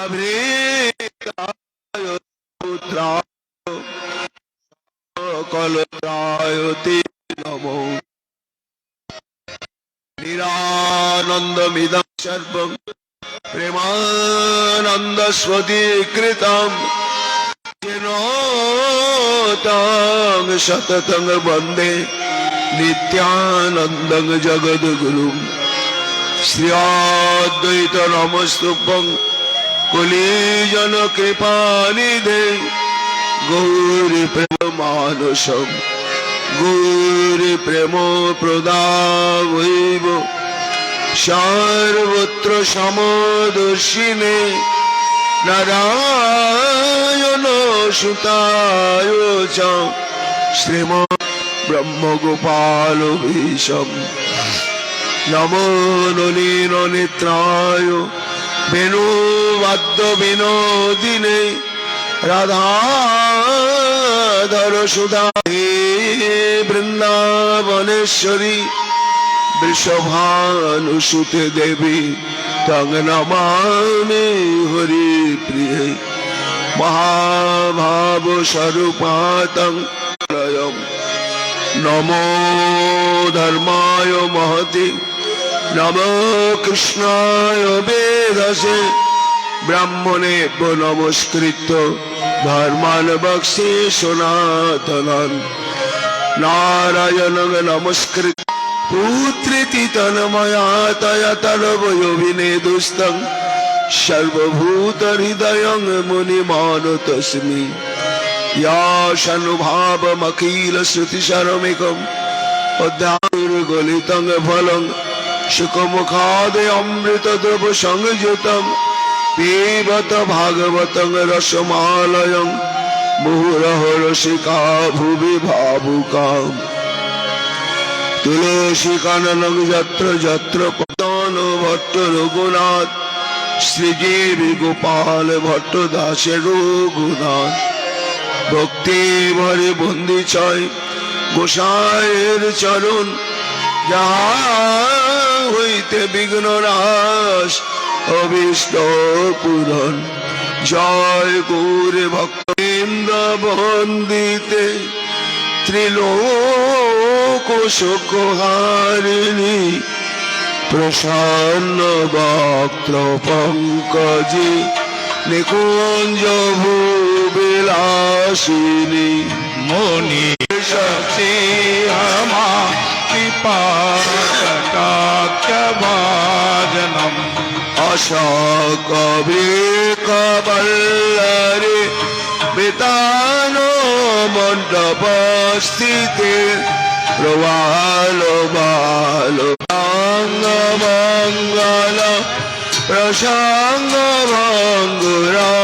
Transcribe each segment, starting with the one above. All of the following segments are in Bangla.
তভৃতায় পুত্রায় সকলত্রায় তে নমো নিরানন্দমিদং সর্বং প্রেমানন্দ স্বদীকৃতম তং বন্দে নিত্যানন্দং জগদ্গুরুম শ্রীয়দ্বৈত নমস্তুভ্যং কলিজন কৃপানিধে গৌরী প্রেম মানসম, গৌরী প্রেম প্রদাবৈব সর্বত্র সমদর্শিনে নারায়ণ সুতায় শ্রীম ব্রহ্মগোপাল ভীষম। নমো নলিন নেত্রায় বেণুবাদ্য বিনোদিনে রাধাধর সুধা হে বৃন্দাবনেশ্বরী, বৃষভানুসুতে দেবী তং নমামি হরি প্রিয়। মহাভাব স্বরূপাতং নমো ধর্মায় মহতি। নমো কৃষ্ণায় বেদসে ব্রাহ্মণে নমস্কৃত ধর্মান বক্সে সনাতনন নারায়ণ নমস্কৃত। পুত্রেতি তন্ময়াতয়া তলবয়োভিনেদুস্তং সর্বভূত হৃদয় মুনিমানতস্মি ইয়াশানুভাবমখিল শ্রুতিসারমিকম অধ্যায়ুর্গলিতং ফলং। সুখমুখাদে অমৃত দ্রব সংযুতম পিবত ভাগবতং রসমালয়ং মুহুরহ রসিকা ভুবি ভাবুকাম তুলসী কানন যত্র যত্র পতন ভট্ট রঘুনাথ শ্রীদেবী গোপাল ভট্ট দাসে রঘুনাথ ভক্তি ভরে বন্দি ছয় গোসাইয়ের চরণ যাহা হইতে বিঘ্ন নাশ অবিষ্ট পূরণ। জয় গৌরে ভক্তেন্দ্র বন্দিতে ত্রিলোক সুখহারিণী প্রসন্ন বক্ত্র পঙ্কজি নিকুঞ্জ ভূবিলাসিনী মুনি শক্তি আমা কৃপা অশোক বৃকবল্লরে বিতান মণ্ডপ স্থিতে প্রবাল বাল মঙ্গল প্রসঙ্গ ভঙ্গুরাভ্রমম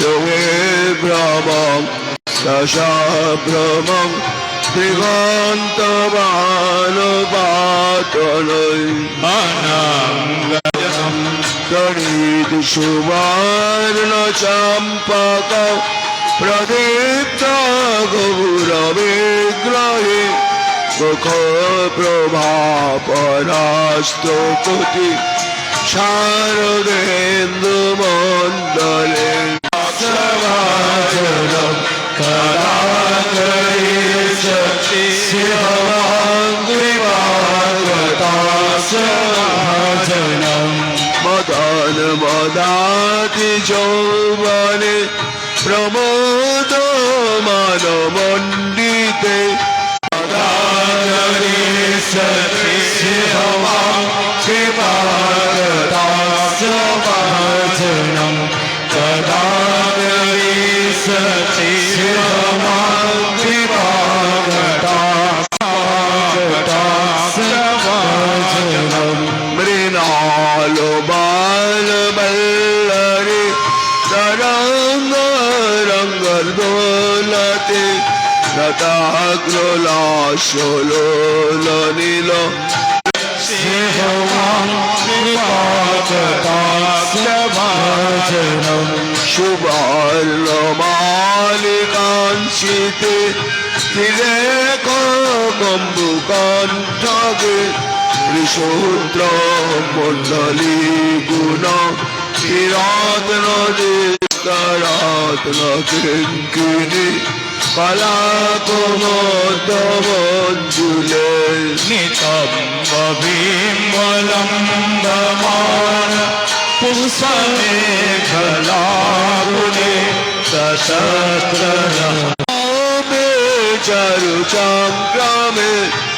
যোগে ভ্রমম দশাভ্রমম দিগন্ত অনঙ্গজম গণিত সুবর্ণ চম্পক। প্রদীপ্ত গৌর বিগ্রহে মুখ প্রভা পরাস্ত কোটি শারদেন্দু মণ্ডলে। সমাজনম মদন মদাতি যৌবনে প্রমোদ মান মণ্ডিতে করি শক্তি ভাজনম কদাকরি রতাগ্রলাশোল নীল। ভাজনম সুবর্ণ মালিকাঞ্চিতে তীরে কম্বু কণ্ঠকে ঋষুদ্র মণ্ডলী গুণ কিরাত নদী কারাত নকিঙ্কিনি কলা কুমোদমঞ্জুলে নিতম্ব বিম্বলম্বমান পুংসনে খলাগুনে সশস্ত্র চারু সংগ্রামে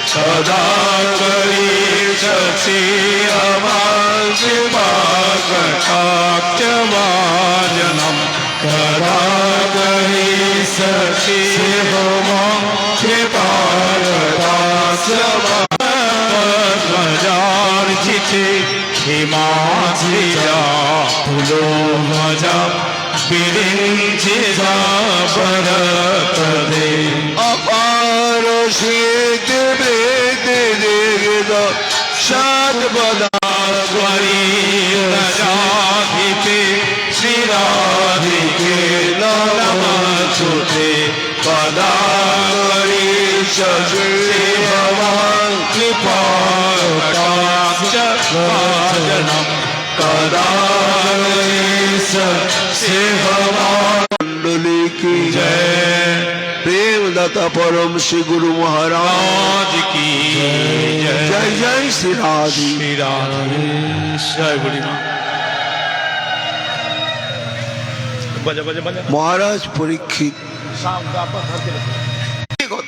সদা করি শশি আমার কটাক্ষমাজনম কদা করি শশি হোম কৃপারদাসমার্জিতে হিমাশ্রিয়া ফুলো মজা বিরিঞ্চি বরতদে অপার শীত বেদ দীর্ঘ সাত বদা জয় প্রেম দাতা পরম শ্রী গুরু মহারাজ রাজ কি জয় জয় জয় শ্রী রাধি শ্রী রাধে জয় বুড়িমা বাজা বাজা বাজা মহারাজ পরীক্ষিত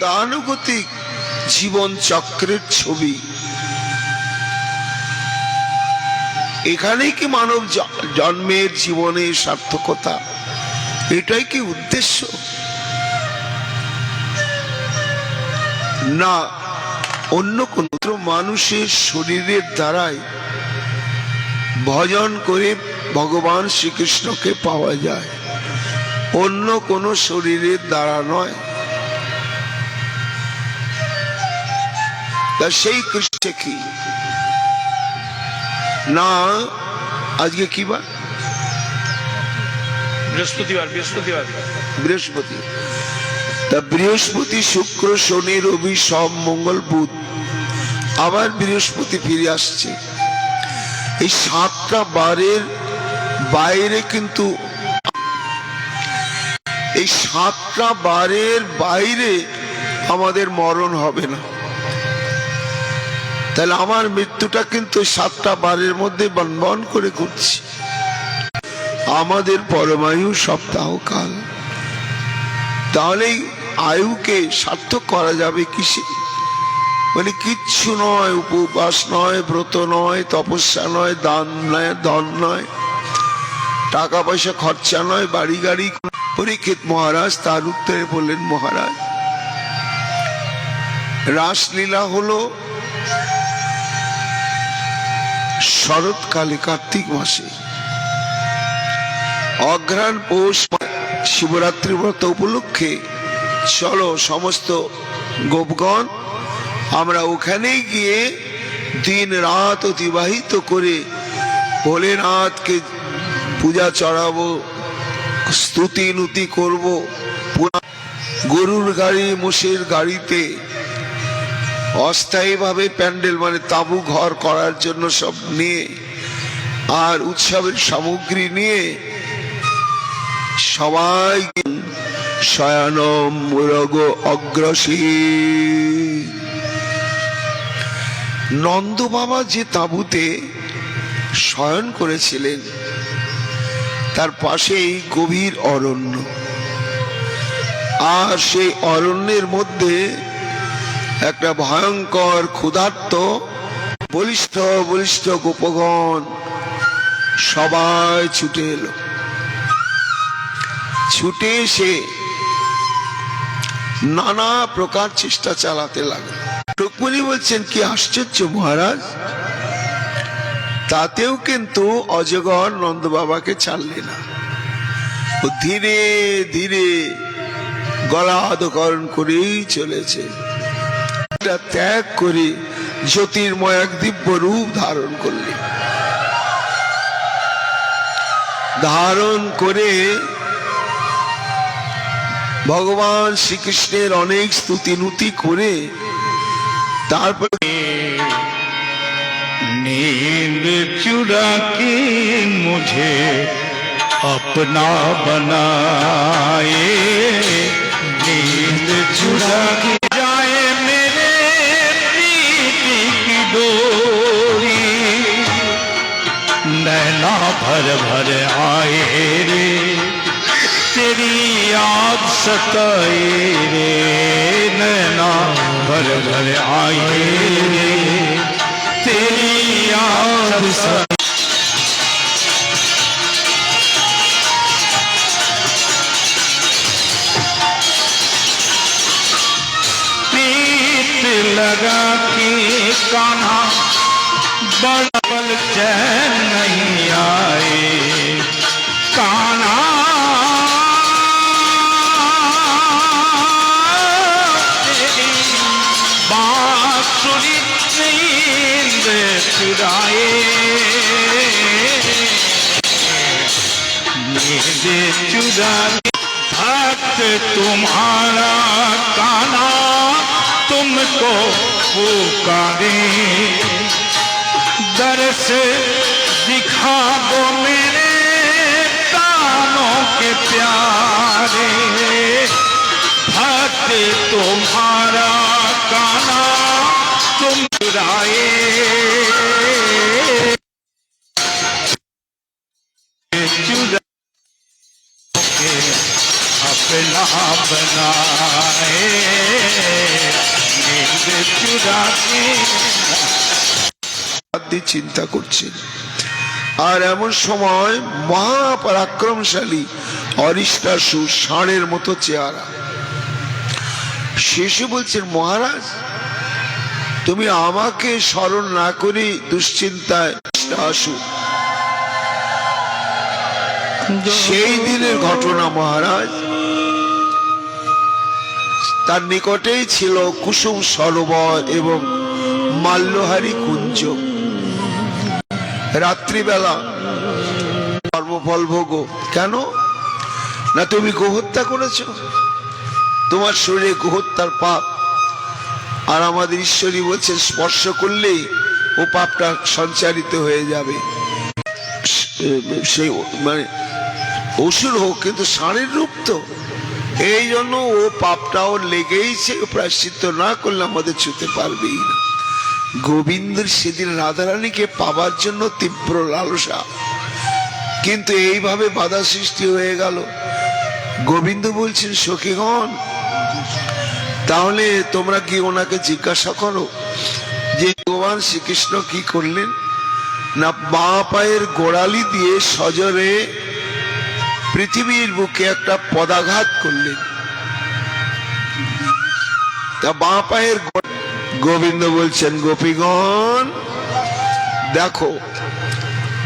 গতানুগতিক জীবন চক্রের ছবি। এখানেই কি মানব জন্মের জীবনের সার্থকতা? এটাই কি উদ্দেশ্য? না, অন্য কোন মানুষের শরীরের দ্বারাই ভজন করে ভগবান শ্রীকৃষ্ণকে পাওয়া যায়। অন্য কোন শরীরের দ্বারা নয়। তা সেই কৃষ্ণ কি? না আজকে কি বার? বৃহস্পতিবার বৃহস্পতিবার। বৃহস্পতি। তা বৃহস্পতি শুক্র শনি রবি সব মঙ্গল বুধ আবার বৃহস্পতি ফিরে আসছে। এই সাতটা বারের বাইরে কিন্তু এই সাতটা বারের বাইরে আমাদের মরণ হবে না। তাহলে আমার মৃত্যুটা কিন্তু সাতটা বারের মধ্যে বনবন করে করছি আমাদের পরমায়ু সপ্তাহকাল। তাহলে এই আয়ুকে সার্থক করা যাবে কিসে? মানে কিচ্ছু নয়, উপবাস নয়, ব্রত নয়, তপস্যা নয়, দান নয়, ধন নয়, টাকা পয়সা খরচা নয়, বাড়ি গাড়ি পরীক্ষিত মহারাজ, তার উত্তরে বললেন, মহারাজ, রাসলীলা হলো শরৎকালে কার্তিক মাসে। অঘ্রাণ পৌষ শিবরাত্রি ব্রত উপলক্ষে চলো সমস্ত গোপগণ, আমরা ওখানে গিয়ে দিন রাত অতিবাহিত করে ভোলেনাথকে পূজা চড়াবো, স্তুতি নুতি করব। গরুর গাড়ি, মোষের গাড়িতে অস্থায়ীভাবে প্যান্ডেল মানে তাঁবু ঘর করার জন্য সব নিয়ে আর উৎসবের সামগ্রী নিয়ে সবাই শয়ানম অগ্রসী নন্দ বাবা যে তাঁবুতে শয়ন করেছিলেন, তার পাশেই গভীর অরণ্য। আর সেই অরণ্যের মধ্যে একটা ভয়ঙ্কর ক্ষুধার্ত, বলিষ্ঠ বলিষ্ঠ গোপগণ সবাই ছুটে এলো। ছুটে এসে নানা প্রকার চেষ্টা চালাতে লাগল। রুক্মিণী বলছেন, কি আশ্চর্য মহারাজ, তাতেও কিন্তু অজগর নন্দ বাবাকে ছাড়লে না। ধীরে ধীরে গলা গলাধকরণ করেই চলেছে। এটা ত্যাগ করে জ্যোতির্ময় এক দিব্য রূপ ধারণ করলে ধারণ করে ভগবান শ্রীকৃষ্ণের অনেক স্তুতি নুতি করে তারপরে नींद चुरा के मुझे अपना बनाए नींद चुरा के नैना भर भर आए रे। तेरी याद सताए रे। नैना भर भर आए रे। तेरी याद लगा के कान्हा बड़ा चैन नहीं आए कान्हा तेरी बांसुरी नींद चुराए नींद चुराए भक्त तुम्हारा काना तुमको पुकारे दर्श दिखा दो मेरे कानों के प्यारे। भक्त तुम्हारा काना तुम चुराए अपना बनाए। चुरा के আদি চিন্তা করছেন। আর এমন সময় মহাপরাক্রমশালী অরিষ্টাসু ষাঁড়ের মতো চেহারা। শেষে বলছেন, মহারাজ, তুমি আমাকে স্মরণ না করে দুশ্চিন্তায় আসু। সেই দিনের ঘটনা, মহারাজ, তার নিকটেই ছিল কুসুম সরোবর এবং মাল্যহারি কুঞ্জ। রাত্রিবেলা কর্মফল ভোগ কেন? না তুমি গোহত্যা করেছ। তোমার শরীরে গোহত্যার পাপ। আর আমাদের ঈশ্বরী বলছে স্পর্শ করলেই ও পাপটা সঞ্চারিত হয়ে যাবে। সেই মানে অসুর হোক, কিন্তু ষাঁড়ের রূপ তো। এই জন্য ও পাপটাও লেগেইছে প্রায়শ্চিত্ত না করলে আমাদের ছুতে পারবেই না। গোবিন্দের সেদিন রাধারানীকে পাবার জন্য তীব্র লালসা। কিন্তু এইভাবে বাধা সৃষ্টি হয়ে গেল। গোবিন্দ বলছেন, সখীগণ, তাহলে তোমরা কি ওনাকে জিজ্ঞাসা করো যে, ভগবান শ্রীকৃষ্ণ কি করলেন? না বাঁ পায়ের গোড়ালি দিয়ে সজরে পৃথিবীর বুকে একটা পদাঘাত করলেন। তা বাঁ পায়ের গোবিন্দ বলছেন, গোপীগণ, দেখো,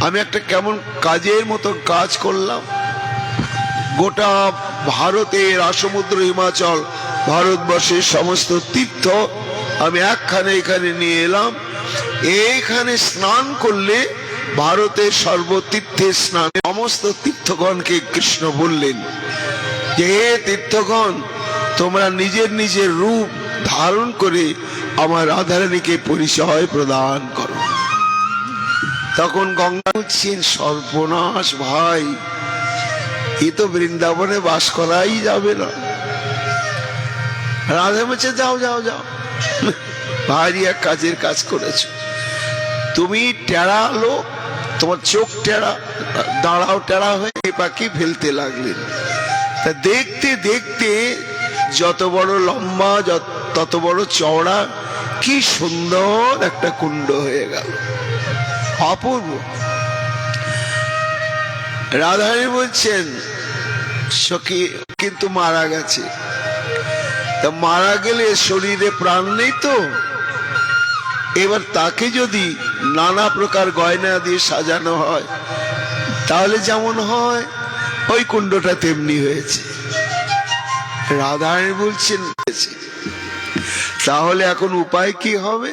আমি একটা কেমন কাজের মতো কাজ করলাম। গোটা ভারতের আসমুদ্র হিমাচল, ভারতবর্ষের সমস্ত তীর্থ আমি একখানে এখানে নিয়ে এলাম। এইখানে স্নান করলে ভারতের সর্বতীর্থে স্নান সমস্ত তীর্থগণকে কৃষ্ণ বললেন যে তীর্থগণ, তোমরা নিজের নিজের রূপ ধারণ করে আমার রাধারানীকে পরিচয় প্রদান করো। তখন গঙ্গা বলছেন সর্বনাশ ভাই, এ তো বৃন্দাবনে বাস করাই যাবে না। রাধা বলছে, যাও যাও যাও। ভারী এক কাজের কাজ করেছ। তুমি টেরা লোক তোমার চোখ টেরা, দাঁড়াও টেরা হয়ে পাখি ফেলতে লাগলেন। তা দেখতে দেখতে যত বড় লম্বা তত বড় চওড়া কি সুন্দর একটা কুণ্ড হয়ে গেল। অপূর্ব। রাধারানী বলছেন, সখী, কিন্তু মারা গেছে। তা মারা গেলে শরীরে প্রাণ নেই তো? এবার তাকে যদি নানা প্রকার গয়না দিয়ে সাজানো হয়, তাহলে যেমন হয়, ওই কুণ্ডটা তেমনি হয়েছে। রাধারানী বলছেন। তাহলে এখন উপায় কি হবে?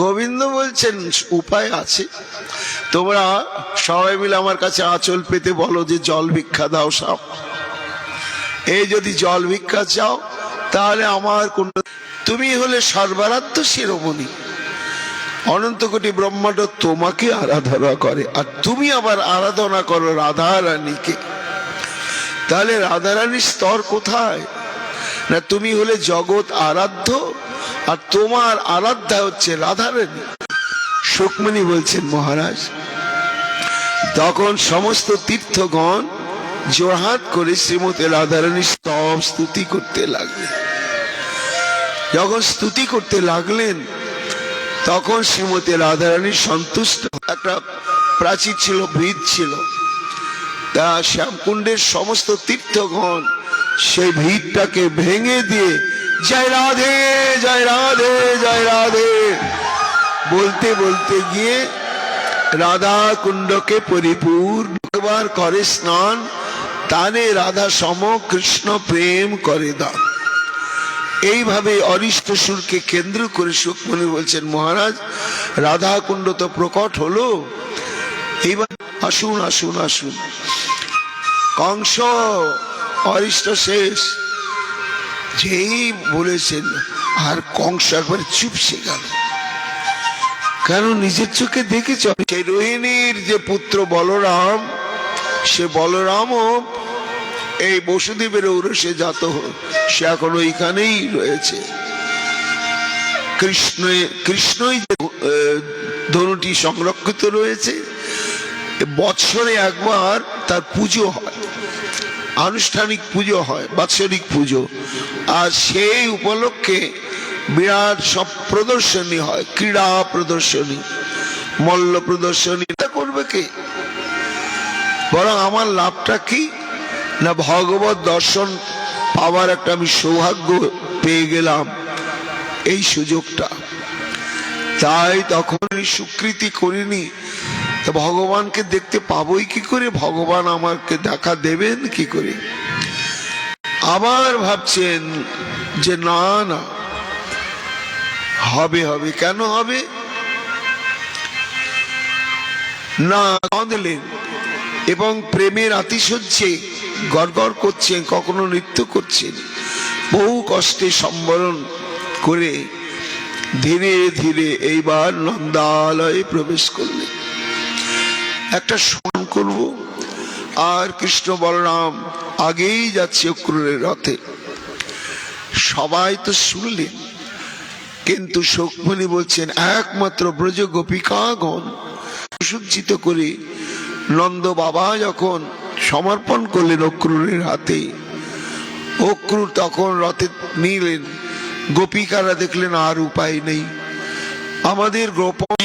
গোবিন্দ বলছেন, উপায় আছে। তোমরা সবাই মিলে আমার কাছে আঁচল পেতে বলো যে জল ভিক্ষা দাও সব। এই যদি জল ভিক্ষা চাও, তাহলে আমার কোন তুমি হলে সর্বারাধ্য শিরোমণি। অনন্ত কোটি ব্রহ্মাণ্ড তোমাকে আরাধনা করে, আর তুমি আবার আরাধনা করো রাধা রানীকে তাহলে রাধারানীর স্তর কোথায়? না তুমি হলে জগৎ আরাধ্য, আর তোমার আরাধ্যা হচ্ছে রাধা রানী সুকমণি বলছেন, মহারাজ, তখন সমস্ত তীর্থগণ জোরহাত করে শ্রীমতী রাধারানীর স্তব স্তুতি করতে লাগলেন। যখন স্তুতি করতে লাগলেন, তখন শ্রীমতী রাধারানী সন্তুষ্ট। একটা প্রাচীর ছিল ভিত ছিল। তা শ্যামকুণ্ডের সমস্ত তীর্থগণ সেই ভিতটাকে ভেঙে দিয়ে, জয় রাধে জয় রাধে জয় রাধে। বলতে বলতে গিয়ে রাধা কুণ্ডকে পরিপূর্ণ একবার করে স্নান। তানে রাধা সম কৃষ্ণ প্রেম করে দান। এইভাবে অরিষ্ট সুরকে কেন্দ্র করে সুখমণি বলছেন, মহারাজ, রাধা কুণ্ড তো প্রকট হলো। এইবার আসুন আসুন আসুন। কংস অরিষ্ট শেষ। যেই বলেছেন, আর কংস একবার চুপসে গেল। কারণ নিজের চোখে দেখেছ? সেই রোহিণীর যে পুত্র বলরাম, সে বলরামও এই বসুদেবের ঔরসে জাত সে এখন ওইখানেই রয়েছে। কৃষ্ণ কৃষ্ণই যে ধনুটি সংরক্ষিত রয়েছে, বৎসরে একবার তার পুজো হয়। আনুষ্ঠানিক পুজো হয়, বাৎসরিক পুজো। আর সেই উপলক্ষে বিরাট সব প্রদর্শনী হয়, ক্রীড়া প্রদর্শনী, মল্ল প্রদর্শনী। করবে কে? বরং আমার লাভটা কি? না ভগবত দর্শন পাওয়ার একটা আমি সৌভাগ্য পেয়ে গেলাম এই সুযোগটা। তাই তখন স্বীকৃতি করিনি ভগবানকে দেখতে পাবোই কি করে? ভগবান আমাকে দেখা দেবেন কি করে? আবার ভাবছেন যে না না। হবে হবে। কেন হবে? না, কাঁদলেন এবং প্রেমের আতিশয্যে গড়গড় করছেন, কখনো নৃত্য করছেন। বহু কষ্টে সম্বরণ করে ধীরে ধীরে এইবার নন্দালয়ে প্রবেশ করলেন। একটা স্মরণ করব। আর কৃষ্ণ বলরাম আগেই যাচ্ছে অক্রুরের রথে। সবাই তো শুনলেন, কিন্তু শোকমণি বলছেন, একমাত্র ব্রজ গোপিকাগণ সুসজ্জিত করে নন্দ বাবা যখন সমর্পণ করলেন অক্রুরের হাতে, অক্রুর তখন রথে নিলেন। গোপিকারা দেখলেন আর উপায় নেই। আমাদের গোপন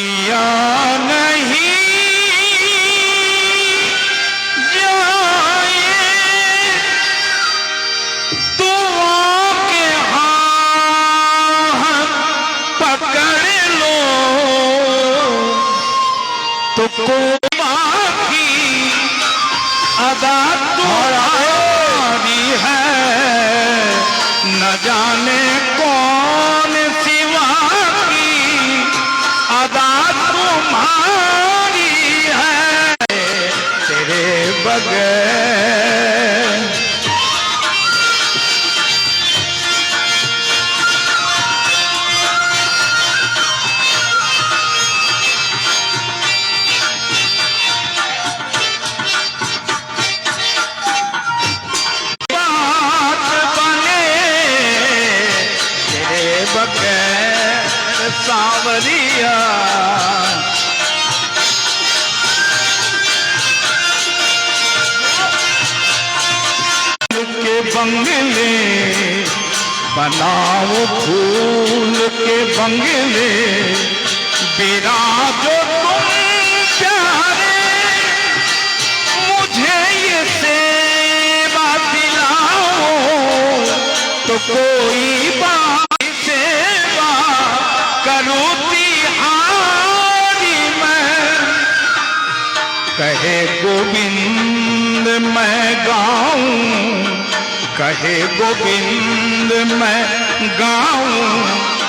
तो बाकी अदा तुम्हारी है। न जाने कौन सिवा की अदा तुम्हारी है। तेरे बगैर के बंगले बिराजो तुम प्यारे, मुझे ये सेवा दिलाओ। तो कोई बात सेवा करूँ तिहारी मैं। कहे गोविंद, मैं गाऊं। कहे गोविंद, मैं गाऊं।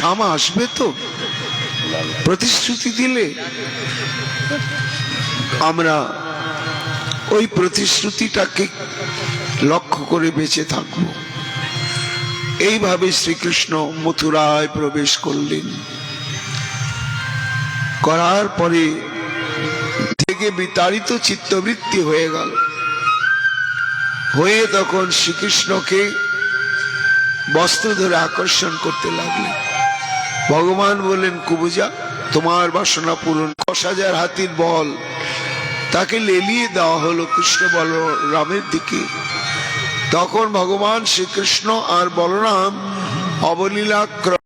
শ্যামা আসবে তো? প্রতিশ্রুতি দিলে? আমরা ওই প্রতিশ্রুতিটাকে লক্ষ্য করে বেঁচে থাকব। এইভাবে শ্রীকৃষ্ণ মথুরায় প্রবেশ করলেন। করার পরে থেকে বিতাড়িত চিত্তবৃত্তি হয়ে গেল। হয়ে তখন শ্রীকৃষ্ণকে বস্ত্র ধরে আকর্ষণ করতে লাগলেন। ভগবান বললেন, কুবুজা, তোমার বাসনা পূরণ দশ হাজার হাতির বল। তাকে লেলিয়ে দেওয়া হলো। কৃষ্ণ বল রামের দিকে। তখন ভগবান শ্রীকৃষ্ণ আর বলরাম অবলীলাক্রমে